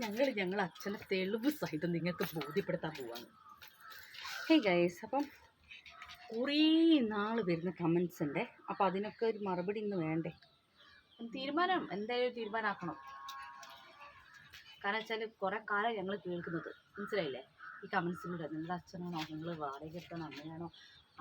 ഞങ്ങൾ ഞങ്ങൾ അച്ഛനെ തെളിവ് സഹിതം നിങ്ങൾക്ക് ബോധ്യപ്പെടുത്താൻ പോവാണ്. ഹേ ഗൈസ് അപ്പം കുറേ നാൾ വരുന്ന കമൻസ് ഉണ്ട്. അപ്പം അതിനൊക്കെ ഒരു മറുപടി ഇന്ന് വേണ്ടേ? തീരുമാനം എന്തായാലും തീരുമാനമാക്കണം കാരണം വെച്ചാൽ കുറെ കാലം ഞങ്ങൾ കേൾക്കുന്നത്. മനസ്സിലായില്ലേ? ഈ കമൻസിലൂടെ നിങ്ങളുടെ അച്ഛനാണോ? നിങ്ങൾ വാടക കിട്ടണം അമ്മയാണോ?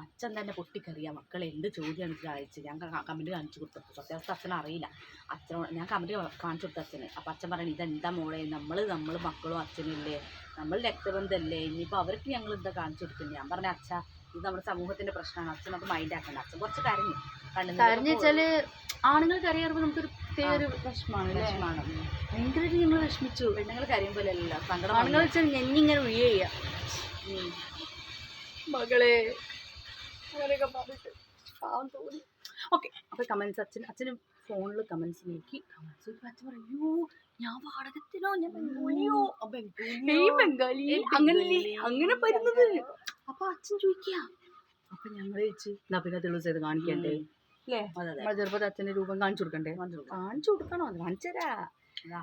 അച്ഛൻ തന്നെ പൊട്ടിക്കറിയാം. മക്കളെ എന്ത് ചോദ്യമാണ് ഇത് ഞങ്ങൾ ഞാൻ കമന്റ് കാണിച്ചു കൊടുത്തു സത്യാവസ്ഥ അച്ഛൻ അറിയില്ല. അച്ഛനോട് ഞാൻ കമന്റ് കാണിച്ചു കൊടുത്തു അച്ഛന്. അപ്പം അച്ഛൻ പറഞ്ഞു ഇതെന്താ മോളെ? നമ്മൾ നമ്മൾ മക്കളും അച്ഛനും ഇല്ലേ? നമ്മൾ രക്തബന്ധമല്ലേ ഇനിയിപ്പോൾ അവർക്ക് ഞങ്ങൾ എന്താ കാണിച്ചു കൊടുക്കുന്നത്? ഞാൻ പറഞ്ഞ അച്ഛ ഇത് നമ്മുടെ സമൂഹത്തിന്റെ പ്രശ്നമാണ്. അച്ഛൻ അത് മൈൻഡ് ആക്കണ്ട. അച്ഛൻ കുറച്ച് കരഞ്ഞു. കരഞ്ഞു വെച്ചാൽ ആണുങ്ങൾ കരയാറുമ്പോൾ നമുക്കൊരു പേര് വിഷമാണ്. വിഷമാണ് ഭയങ്കരമായിട്ട് ഞങ്ങൾ വിഷമിച്ചു. പെണ്ണുങ്ങൾ കരയുമ്പോഴല്ല സങ്കടം ആണുങ്ങൾ വെച്ചാൽ ഞെഞ്ഞിങ്ങനെ ഉയ്യ. മകളെ പാവം തോന്നി. ഓക്കെ അപ്പോൾ കമൻസ് അച്ഛൻ അച്ഛന് ഫോണിൽ കമൻസ് നോക്കി. കമൻസ് അച്ഛൻ പറയൂ ഞാൻ വാടകത്തിനോ ഞാൻ ബംഗാളിയോ? ബംഗാളി അങ്ങനെ അങ്ങനെ വരുന്നത്. അപ്പൊ അച്ഛൻ ചോദിക്കുക അപ്പൊ ഞങ്ങൾ ചോദിച്ചു എന്നാ പിന്നെ തെളിവ് ചെയ്ത് കാണിക്കണ്ടേ? അല്ലേ ചെറുപ്പത്തിൽ അച്ഛന്റെ രൂപം കാണിച്ചു കൊടുക്കണ്ടേ? കാണിച്ചു കൊടുക്കാം. കാണിച്ചു കൊടുക്കണോ കാണിച്ചു തരാ.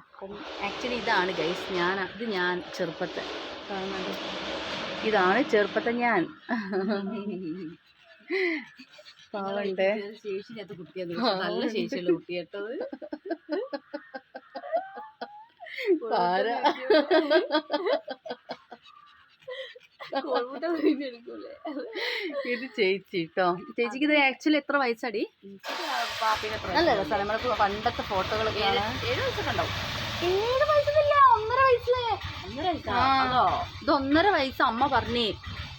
അപ്പം ആക്ച്വലി ഇതാണ് ഗൈസ് ഞാൻ ഇത് ഞാൻ ചെറുപ്പത്തെ. ഇതാണ് ചെറുപ്പത്തെ ഞാൻ. പാവണ്ടേ. ഒരു ശേഷിയില്ലാത്ത കുട്ടിയാണ് പക്ഷെ നല്ല ശേഷിയുള്ള കുട്ടി കേട്ടത് പാര. ഇത് ചേച്ചി കേട്ടോ ചേച്ചിക്ക് ഇത് ആക്ച്വലി എത്ര വയസ്സടി? നല്ല പണ്ടത്തെ ഫോട്ടോകളൊക്കെ. ഏഴ് വയസ്സൊക്കെ ഉണ്ടാവും. ഏഴ് വയസ്സല്ല ഒന്നര വയസ്സ്. ഒന്നര. ഇത് ഒന്നര വയസ്സ് അമ്മ പറഞ്ഞേ.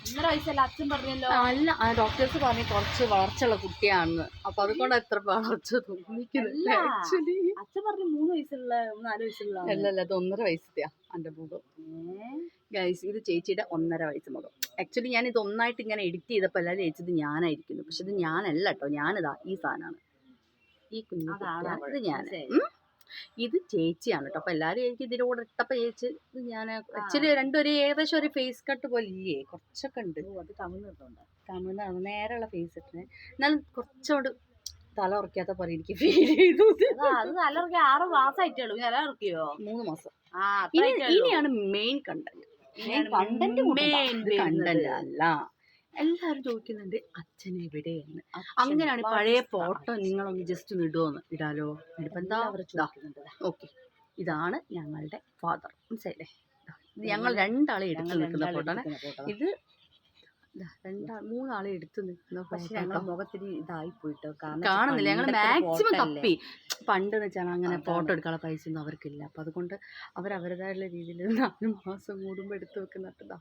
ഒന്നര വയസ്സല്ല? അച്ഛൻ പറഞ്ഞല്ലോ. അല്ല ഡോക്ടേഴ്സ് പറഞ്ഞു കുറച്ച് വളർച്ചയുള്ള കുട്ടിയാണെന്ന്. അപ്പൊ അതുകൊണ്ട് എത്ര വളർച്ച തോന്നിക്കുന്നത് ആക്ച്വലി അച്ഛൻ പറഞ്ഞു മൂന്ന് വയസ്സുള്ള നാല് വയസ്സുള്ള അല്ല അത് ഒന്നര വയസ്സത്തെയാ എന്റെ മുഖം. ഗൈസ് ഇത് ചേച്ചിയുടെ ഒന്നര വയസ്സ് മുഖം. ആക്ച്വലി ഞാൻ ഇത് ഒന്നായിട്ട് ഇങ്ങനെ എഡിറ്റ് ചെയ്തപ്പോൾ എല്ലാവരും ചേച്ചത് ഞാനായിരിക്കുന്നു. പക്ഷെ ഇത് ഞാനല്ല കേട്ടോ ഞാനിതാ ഈ സാധനമാണ്. ഈ കുഞ്ഞു ഞാൻ. ഇത് ചേച്ചിയാണ് കേട്ടോ അപ്പൊ എല്ലാവരും എനിക്ക് ഇതിന്റെ കൂടെ ഇട്ടപ്പോൾ ചേച്ചി ഞാൻ ആക്ച്വലി രണ്ടും ഒരു ഏകദേശം ഒരു ഫേസ് കട്ട് പോലെ ഇല്ലേ കുറച്ചൊക്കെ ഉണ്ട്. അത് കമിഴ്ന്നിട്ടുണ്ട് തമിഴ്നാണ് നേരെയുള്ള ഫേസ് ഇട്ടിന്. എന്നാലും കുറച്ചുകൊണ്ട് തല ഉറക്കാത്ത പോലെ എനിക്ക് ഫീൽ ചെയ്തു. അത് നല്ല ഉറക്കി ആറ് മാസമായിട്ടുള്ളൂ ഞാൻ ഇറക്കിയോ മൂന്ന് മാസം. ഇനിയാണ് main content main content content. അല്ല. എല്ലാവരും ചോദിക്കുന്നുണ്ട് അച്ഛൻ എവിടെയാണ്? അങ്ങനെയാണ് പഴയ ഫോട്ടോ നിങ്ങളൊന്ന് ജസ്റ്റ് ഒന്ന് ഇടുമോന്ന് ഇടാലോ? എന്താ? ഓക്കെ. ഇതാണ് ഞങ്ങളുടെ ഫാദർ മനസ്സിലായില്ലേ? ഇത് ഞങ്ങൾ രണ്ടാളെ എടുത്ത് നിൽക്കുന്ന ഫോട്ടോ ആണ് ഇത് ദാ, രണ്ടാ മൂന്നാളെ എടുത്ത് നിൽക്കുന്ന പക്ഷെ ഞങ്ങളുടെ മുഖത്തിന് ഇതായി പോയിട്ടോ കാണുന്നില്ല. ഞങ്ങൾ മാക്സിമം കപ്പി തപ്പി. പണ്ട് എന്ന് വെച്ചാൽ അങ്ങനെ ഫോട്ടോ എടുക്കാനുള്ള പൈസ ഒന്നും അവർക്കില്ല. അപ്പം അതുകൊണ്ട് അവർ അവരുടേതായുള്ള രീതിയിൽ നാല് മാസം കൂടുമ്പോൾ എടുത്ത് വെക്കുന്നിട്ടാ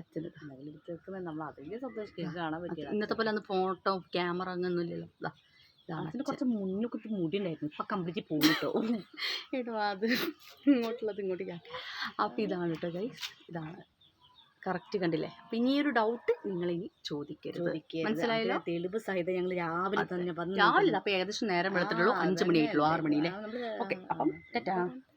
അച്ഛൻ ദാ. എടുത്ത് വെക്കുന്നത് നമ്മൾ അതിന്റെ സന്തോഷിക്കും കാണാൻ പറ്റില്ല ഇന്നത്തെ പോലെ അന്ന് ഫോട്ടോ ക്യാമറ അങ്ങനൊന്നും ഇല്ലല്ലോ അതിന്. കുറച്ച് മുന്നിൽ കുത്തി മുടി ഉണ്ടായിരുന്നു ഇപ്പം കംപ്ലീറ്റ് പോയിട്ടോ എടോ അത് ഇങ്ങോട്ടുള്ളത് ഇങ്ങോട്ടേക്ക് അപ്പം ഇതാണ് കേട്ടോ ഗൈസ് ഇതാണ് കറക്റ്റ് കണ്ടില്ലേ? അപ്പം ഇനി ഒരു ഡൗട്ട് നിങ്ങൾ ഇനി ചോദിക്കരുത്. മനസ്സിലായല്ലോ? തെളിവ് സഹിതം ഞങ്ങൾ രാവിലെ തന്നെ രാവിലെ അപ്പം ഏകദേശം നേരം വെളുത്തിട്ടുള്ളൂ. അഞ്ചു അതന്നെ. മണിയായിട്ടുള്ളൂ ആറ് മണിയിലെ. ഓക്കെ അപ്പം ടാറ്റാ.